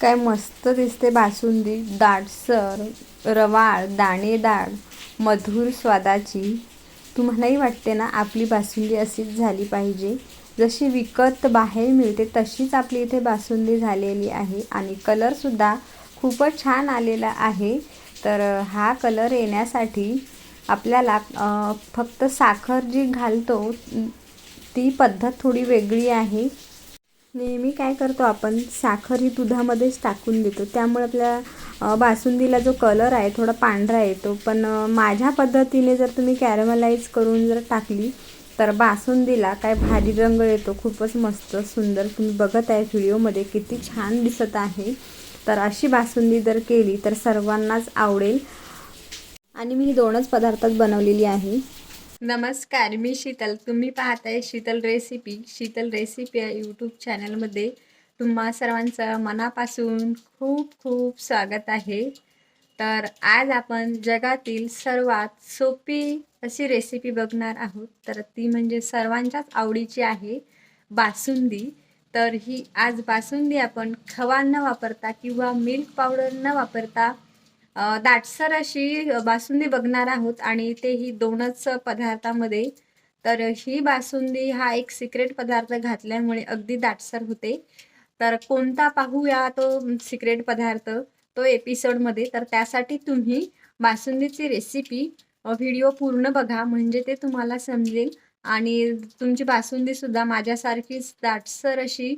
काय मस्त दिसते बासुंदी दाटसर रवाळ दाणेदार मधुर स्वादाची. तुम्हालाही वाटते ना आपली बासुंदी अशीच झाली पाहिजे? जशी विकत बाहेर मिळते तशीच आपली इथे बासुंदी झालेली आहे. आणि कलरसुद्धा खूपच छान आलेला आहे. तर हा कलर येण्यासाठी आपल्याला फक्त साखर जी घालतो ती पद्धत थोडी वेगळी आहे. नेहमी काय करतो आपण साखर ही दुधामध्येच टाकून देतो. त्यामुळे आपल्या बासुंदीला जो कलर आहे थोडा पांढरा येतो. पण माझ्या पद्धतीने जर तुम्ही कॅरमलाइज करून जर टाकली तर बासुंदीला काय भारी रंग येतो. खूपच मस्त सुंदर. तुम्ही बघत आहे व्हिडिओमध्ये किती छान दिसत आहे. तर अशी बासुंदी जर केली तर सर्वांनाच आवडेल. आणि मी ही दोनच पदार्थात बनवलेली आहे. नमस्कार मी शीतल. तुम्ही पाहताय शीतल रेसिपी. शीतल रेसिपी या यूट्यूब चॅनलमध्ये तुम्हा सर्वांचं मनापासून खूप खूप स्वागत आहे. तर आज आपण जगातील सर्वात सोपी अशी रेसिपी बघणार आहोत. तर ती म्हणजे सर्वांच्याच आवडीची आहे बासुंदी. तर ही आज बासुंदी आपण खवा न वापरता किंवा मिल्क पावडर न वापरता दाटसर अशी बासुंदी बघणार आहोत आणि तेही दोनच पदार्थामध्ये. तर ही बासुंदी हा एक सिक्रेट पदार्थ घातल्यामुळे अगदी दाटसर होते. तर कोणता पाहूया तो सिक्रेट पदार्थ तो एपिसोडमध्ये तर त्यासाठी तुम्ही बासुंदीची रेसिपी व्हिडिओ पूर्ण बघा म्हणजे ते तुम्हाला समजेल. आणि तुमची बासुंदीसुद्धा माझ्यासारखीच दाटसर अशी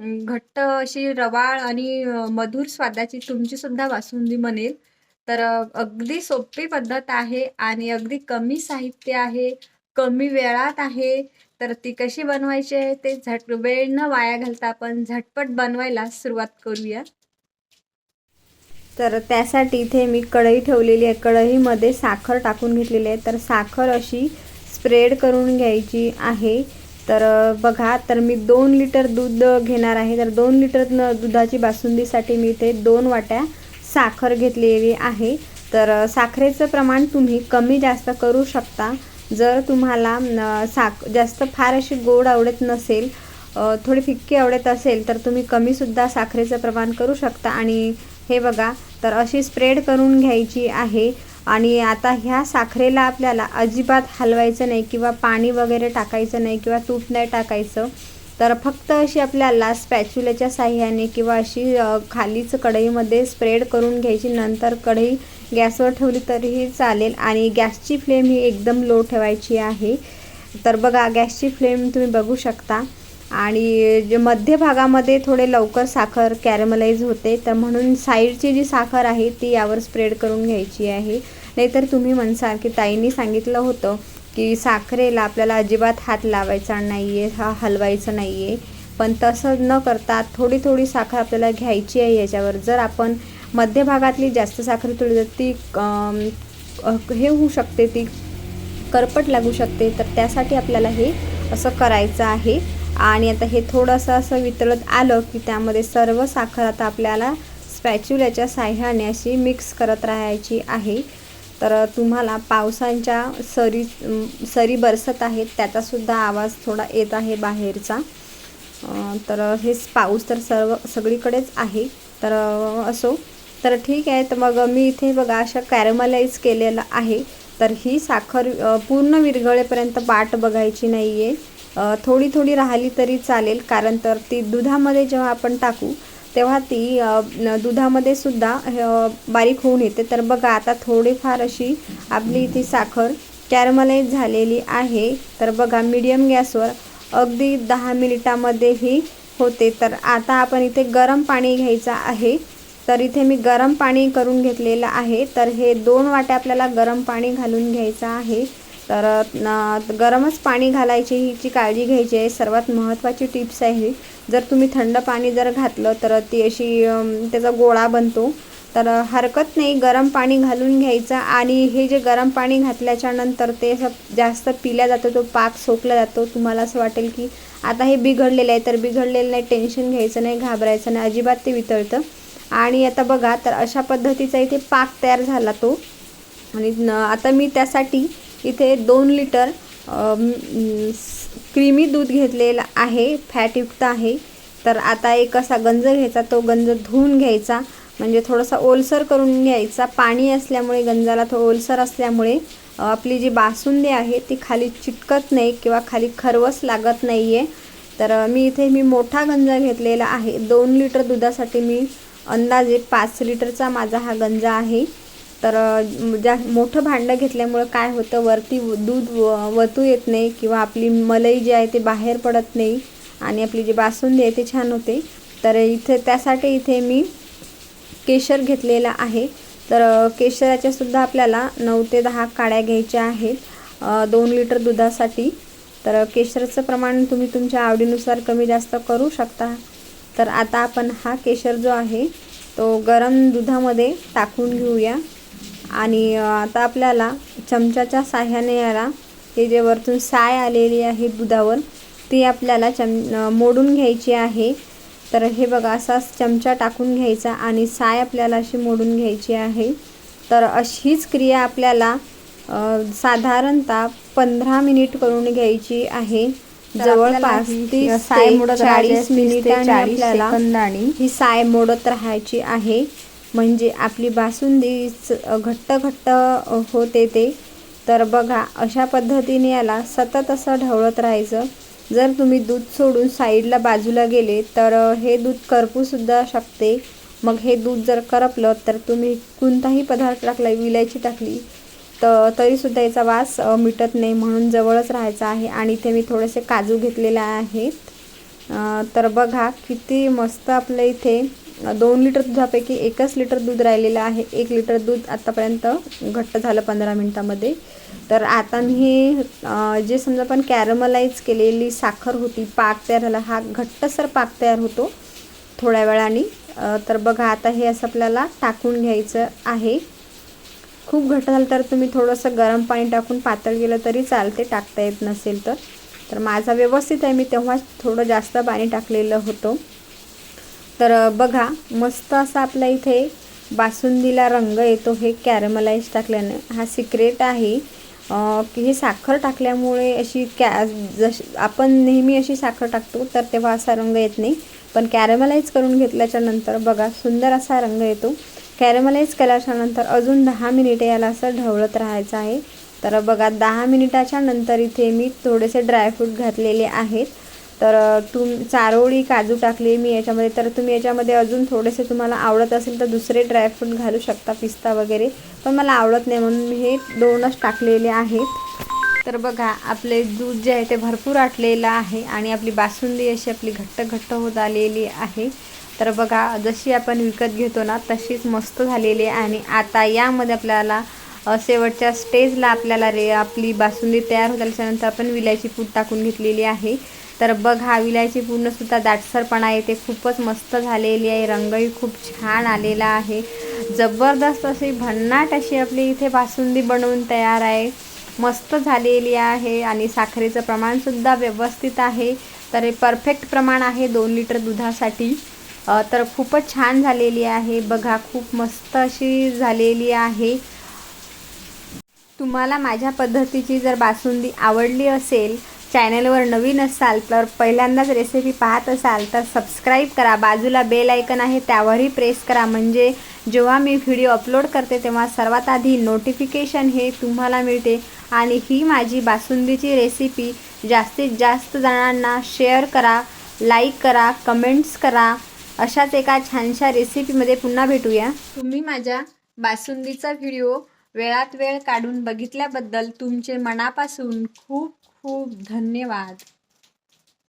घट्ट अशी रवाळ आणि मधुर स्वादाची तुमचीसुद्धा बासुंदी बनेल. तर अगदी सोपी पद्धत आहे आणि अगदी कमी साहित्य आहे कमी वेळात आहे. तर ती कशी बनवायची आहे ते झट वेळ न वाया घालता आपण झटपट बनवायला सुरुवात करूया. तर त्यासाठी इथे मी कढई ठेवलेली आहे. कढईमध्ये साखर टाकून घेतलेली आहे. तर साखर अशी स्प्रेड करून घ्यायची आहे. तर बघा तर मी दोन लिटर दूध घेणार आहे. तर दोन लिटर न दुधाची बासुंदीसाठी मी इथे दोन वाट्या साखर घेतलेली आहे. तर साखरेचं प्रमाण तुम्ही कमी जास्त करू शकता. जर तुम्हाला साख जास्त फार अशी गोड आवडत नसेल थोडी फिक्की आवडत असेल तर तुम्ही कमीसुद्धा साखरेचं प्रमाण करू शकता. आणि हे बघा तर अशी स्प्रेड करून घ्यायची आहे. आणि आता ह्या साखरेला आपल्याला अजिबात हलवायचं नाही किंवा पाणी वगैरे टाकायचं नाही किंवा तूप नाही टाकायचं. तर फक्त अशी आपल्याला स्पॅच्युल्याच्या साह्याने किंवा अशी खालीच कढईमध्ये स्प्रेड करून घ्यायची. नंतर कढई गॅसवर ठेवली तरीही चालेल आणि गॅसची फ्लेम ही एकदम लो ठेवायची आहे. तर बघा गॅसची फ्लेम तुम्ही बघू शकता. आणि जे मध्य भागामध्ये थोडे लवकर साखर कॅरमलाइज होते तर म्हणून साईडची जी साखर आहे ती यावर स्प्रेड करून घ्यायची आहे. नाहीतर तुम्ही म्हणसाल की ताईंनी सांगितलं होतं की साखरेला आपल्याला अजिबात हात लावायचा नाही आहे हा हलवायचं नाही आहे पण तसं न करता थोडी थोडी साखर आपल्याला घ्यायची आहे याच्यावर. जर आपण मध्य भागातली जास्त साखर थोडी जर ती हे होऊ शकते ती करपट लागू शकते. तर त्यासाठी आपल्याला हे असं करायचं आहे. आणि आता हे थोडंसं असं वितळत आलं की त्यामध्ये सर्व साखर आता आपल्याला स्पॅच्युल्याच्या साह्याने अशी मिक्स करत राहायची आहे. तर तुम्हाला पावसांच्या सरी सरी बरसत आहेत त्याचासुद्धा आवाज थोडा येत आहे बाहेरचा. तर हे पाऊस तर सर्व सगळीकडेच आहे. तर असो तर ठीक आहे. तर मग मी इथे बघा अशा कॅरमलाईज केलेलं आहे. तर ही साखर पूर्ण विरघळेपर्यंत बाट बघायची नाही आहे थोडी थोडी राहिली तरी चालेल कारण तर ती दुधामध्ये जेव्हा आपण टाकू तेव्हा ती दुधामध्ये सुद्धा बारीक होऊन येते. तर बघा आता थोडीफार अशी आपली इथे साखर कॅरमलाईज झालेली आहे. तर बघा मीडियम गॅसवर अगदी दहा मिनिटामध्येही होते. तर आता आपण इथे गरम पाणी घ्यायचं आहे. तर इथे मी गरम पाणी करून घेतलेलं आहे. तर हे दोन वाट्या आपल्याला गरम पाणी घालून घ्यायचं आहे. तर गरमच पाणी घालायची हिची काळजी घ्यायची आहे. सर्वात महत्त्वाची टिप्स आहे जर तुम्ही थंड पाणी जर घातलं तर ती अशी त्याचा गोळा बनतो. तर हरकत नाही गरम पाणी घालून घ्यायचं. आणि हे जे गरम पाणी घातल्याच्या नंतर ते असं जास्त पिल्या जातो तो पाक सोकला जातो. तुम्हाला असं वाटेल की आता हे बिघडलेलं आहे तर बिघडलेलं नाही टेन्शन घ्यायचं नाही घाबरायचं नाही अजिबात ते वितळतं. आणि आता बघा तर अशा पद्धतीचा इथे पाक तयार झाला तो. आणि न आता मी त्यासाठी इथे दोन लिटर क्रीमी दूध घेतलेलं आहे फॅटयुक्त आहे. तर आता एक असा गंज घ्यायचा तो गंज धुवून घ्यायचा. म्हणजे थोडासा ओलसर करून घ्यायचा. पाणी असल्यामुळे गंजाला तो ओलसर असल्यामुळे आपली जी बासुंदी आहे ती खाली चिटकत नाही किंवा खाली खरवस लागत नाही आहे तर मी इथे मी मोठा गंजा घेतलेला आहे. दोन लिटर दुधासाठी मी अंदाजे पाच लिटरचा माझा हा गंजा आहे. तर अ, ज्या मोठं भांडं घेतल्यामुळं काय होतं वरती व- दूध व- वतू येत नाही किंवा आपली मलाई जी आहे ती बाहेर पडत नाही आणि आपली जी बासुंदी आहे ती छान होते. तर इथे त्यासाठी इथे मी केशर घेतलेला आहे. तर केशराच्यासुद्धा आपल्याला नऊ ते दहा काड्या घ्यायच्या आहेत दोन लिटर दुधासाठी. तर केशरचं प्रमाण तुम्ही तुमच्या आवडीनुसार कमी जास्त करू शकता. तर आता आपण हा केशर जो आहे तो गरम दुधामध्ये टाकून घेऊया. आणि आता आपल्याला चमच्याच्या साह्याने याला हे जे वरतून साय आलेली आहे दुधावर ती आपल्याला चम मोडून घ्यायची आहे. तर हे बघा असा चमचा टाकून घ्यायचा आणि साय आपल्याला अशी मोडून घ्यायची आहे. तर अशीच क्रिया आपल्याला साधारणतः पंधरा मिनिट करून घ्यायची आहे. जवळपास तीस साय ते मोडत चाळीस ते चाळीस आपल्याला. ही साय मोडत राहायची आहे. म्हणजे आपली बासुंदीच घट्ट घट्ट होते ते. तर बघा अशा पद्धतीने याला सतत असं ढवळत राहायचं. जर तुम्ही दूध सोडून साईडला बाजूला गेले तर हे दूध करपूसुद्धा शकते. मग हे दूध जर करपलं तर तुम्ही कोणताही पदार्थ टाकला विलायची टाकली तर तरीसुद्धा याचा वास मिटत नाही म्हणून जवळच राहायचा आहे. आणि इथे मी थोडेसे काजू घेतलेले आहेत. तर बघा किती मस्त आपलं इथे दोन लिटर दुधापैकी एकच लिटर दूध राहिलेलं आहे. एक लिटर दूध आत्तापर्यंत घट्ट झालं पंधरा मिनटामध्ये. तर आता मी जे समजा आपण कॅरमलाइज केलेली साखर होती पाक तयार झाला हा घट्टसर पाक तयार होतो थोड्या वेळाने. तर बघा आता हे असं आपल्याला टाकून घ्यायचं आहे. खूप घट्ट झालं तर तुम्ही थोडंसं गरम पाणी टाकून पातळ गेलं तरी चालते टाकता येत नसेल तर. तर माझा व्यवस्थित आहे मी तेव्हाच थोडं जास्त पाणी टाकलेलं होतं. तर बघा मस्त असा आपल्या इथे बासुंदीला रंग येतो हे कॅरमलाईज टाकल्यानं. हा सिक्रेट आहे. की हे साखर टाकल्यामुळे अशी कॅ जशी आपण नेहमी अशी साखर टाकतो तर तेव्हा असा रंग येत नाही. पण कॅरमलाईज करून घेतल्याच्या नंतर बघा सुंदर असा रंग येतो. कॅरमलाईज केल्याच्यानंतर अजून दहा मिनिटे याला असं ढवळत राहायचं आहे. तर बघा दहा मिनिटाच्या नंतर इथे मी थोडेसे ड्रायफ्रूट घातलेले आहेत. तर तुम चारोळी काजू टाकली मी याच्यामध्ये. तर तुम्ही याच्यामध्ये अजून थोडेसे तुम्हाला आवडत असेल तर दुसरे ड्रायफ्रूट घालू शकता पिस्ता वगैरे. पण मला आवडत नाही म्हणून मी हे दोनच टाकलेले आहेत. तर बघा आपले दूध जे आहे ते भरपूर आटलेलं आहे आणि आपली बासुंदी अशी आपली घट्ट घट्ट होत आलेली आहे. तर बघा जशी आपण विकत घेतो ना तशीच मस्त झालेली आहे आणि आता यामध्ये आपल्याला शेवटच्या स्टेजला आपल्याला रे आपली बासुंदी तयार होत आल्याच्यानंतर आपण विलायची पूड टाकून घेतलेली आहे. तर बघा विलायची पूर्णसुद्धा दाटसरपणा आहे. ते खूपच मस्त झालेली आहे. रंगही खूप छान आलेला आहे. जबरदस्त अशी भन्नाट अशी आपली इथे बासुंदी बनवून तयार आहे. मस्त झालेली आहे आणि साखरेचं प्रमाणसुद्धा व्यवस्थित आहे. तर हे परफेक्ट प्रमाण आहे दोन लिटर दुधासाठी. तर खूपच छान झालेली आहे. बघा खूप मस्त अशी झालेली आहे. तुम्हाला माझ्या पद्धतीची जर बासुंदी आवडली असेल चॅनलवर नवीन असाल तर पहिल्यांदाच रेसिपी पाहत असाल तर सबस्क्राईब करा. बाजूला बेल आयकन आहे त्यावरही प्रेस करा. म्हणजे जेव्हा मी व्हिडिओ अपलोड करते तेव्हा सर्वात आधी नोटिफिकेशन हे तुम्हाला मिळते. आणि ही माझी बासुंदीची रेसिपी जास्तीत जास्त जणांना शेअर करा लाईक करा कमेंट्स करा. अशाच एका छानशा रेसिपीमध्ये पुन्हा भेटूया. तुम्ही माझ्या बासुंदीचा व्हिडिओ वेळात वेळ काढून बघितल्याबद्दल तुमचे मनापासून खूप खूप धन्यवाद.